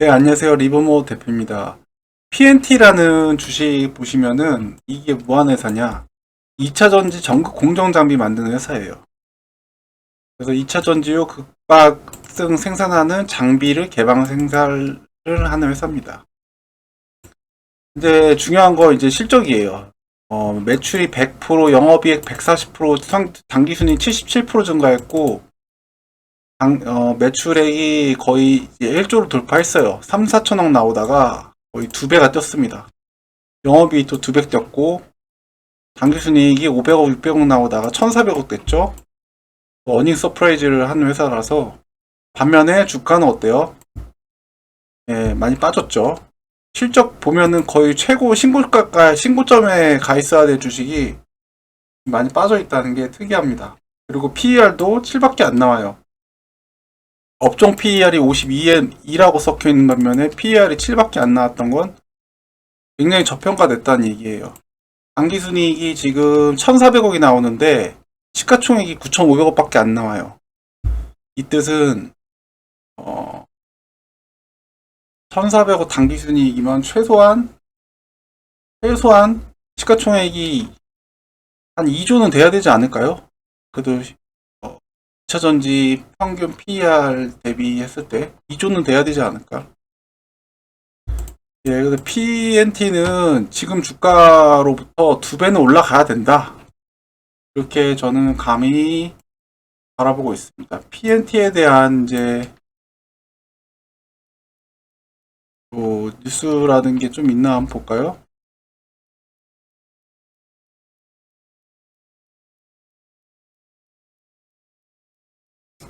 네, 안녕하세요. 리버모 대표입니다. PNT라는 주식 보시면은 이게 뭐하는 회사냐? 2차 전지 전극 공정 장비 만드는 회사예요. 그래서 2차 전지요 극박승 생산하는 장비를 개방 생산을 하는 회사입니다. 이제 중요한 거 이제 실적이에요. 어, 매출이 100%, 영업이익 140%, 상- 당기순이 77% 증가했고, 당- 어, 매출액이 거의 이제 1조를 돌파했어요. 3, 4천억 나오다가 거의 두 배가 뛰었습니다. 영업이익도 두배 뛰었고, 당기순이익이 500억, 600억 나오다가 1,400억 됐죠. 어닝 서프라이즈를 하는 회사라서 반면에 주가는 어때요? 예, 많이 빠졌죠. 실적 보면은 거의 최고 신고가 신고점에 가 있어야 될 주식이 많이 빠져 있다는 게 특이합니다. 그리고 PER도 7밖에 안 나와요. 업종 PER이 52이라고 섞여 있는 반면에 PER이 7밖에 안 나왔던 건 굉장히 저평가됐다는 얘기예요. 당기순이익이 지금 1,400억이 나오는데 시가총액이 9,500억밖에 안 나와요. 이 뜻은 어, 1,400억 당기순이익이면 최소한 최소한 시가총액이 한 2조는 돼야 되지 않을까요? 그래도 2차 전지 평균 PER 대비했을 때 2조는 돼야 되지 않을까? 예, 근데 PNT는 지금 주가로부터 두 배는 올라가야 된다. 이렇게 저는 감히 바라보고 있습니다. PNT에 대한 이제 뭐 뉴스라는 게 좀 있나 한번 볼까요?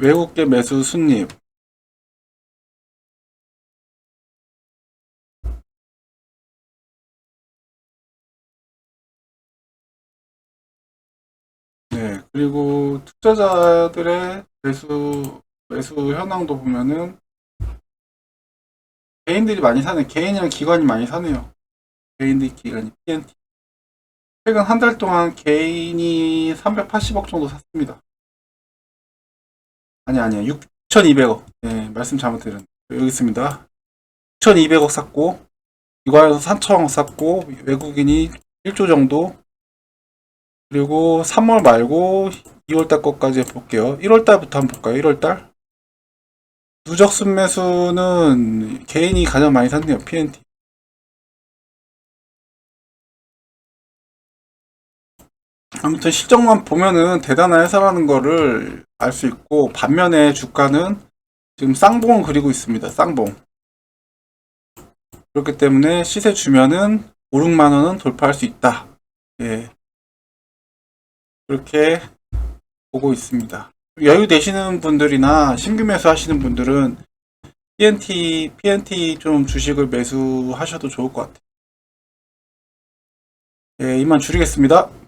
외국계 매수 순입 네, 그리고 투자자들의 매수, 매수 현황도 보면은 개인들이 많이 사네. 개인이랑 기관이 많이 사네요. 개인들 기관이 PNT. 최근 한 달 동안 개인이 380억 정도 샀습니다. 아니, 아니야. 6,200억. 네, 말씀 잘못 드렸네. 여기 있습니다. 6,200억 샀고, 기관에서 3,000억 샀고, 외국인이 1조 정도, 그리고 3월 말고 2월달 것까지 볼게요. 1월달부터 한번 볼까요? 1월달? 누적 순매수는 개인이 가장 많이 샀네요. PNT. 아무튼 실적만 보면은 대단한 회사라는 거를 알 수 있고 반면에 주가는 지금 쌍봉을 그리고 있습니다. 쌍봉. 그렇기 때문에 시세 주면은 5, 6만 원은 돌파할 수 있다. 예. 그렇게 보고 있습니다. 여유 되시는 분들이나 신규 매수 하시는 분들은 PNT, PNT 좀 주식을 매수하셔도 좋을 것 같아요. 예, 이만 줄이겠습니다.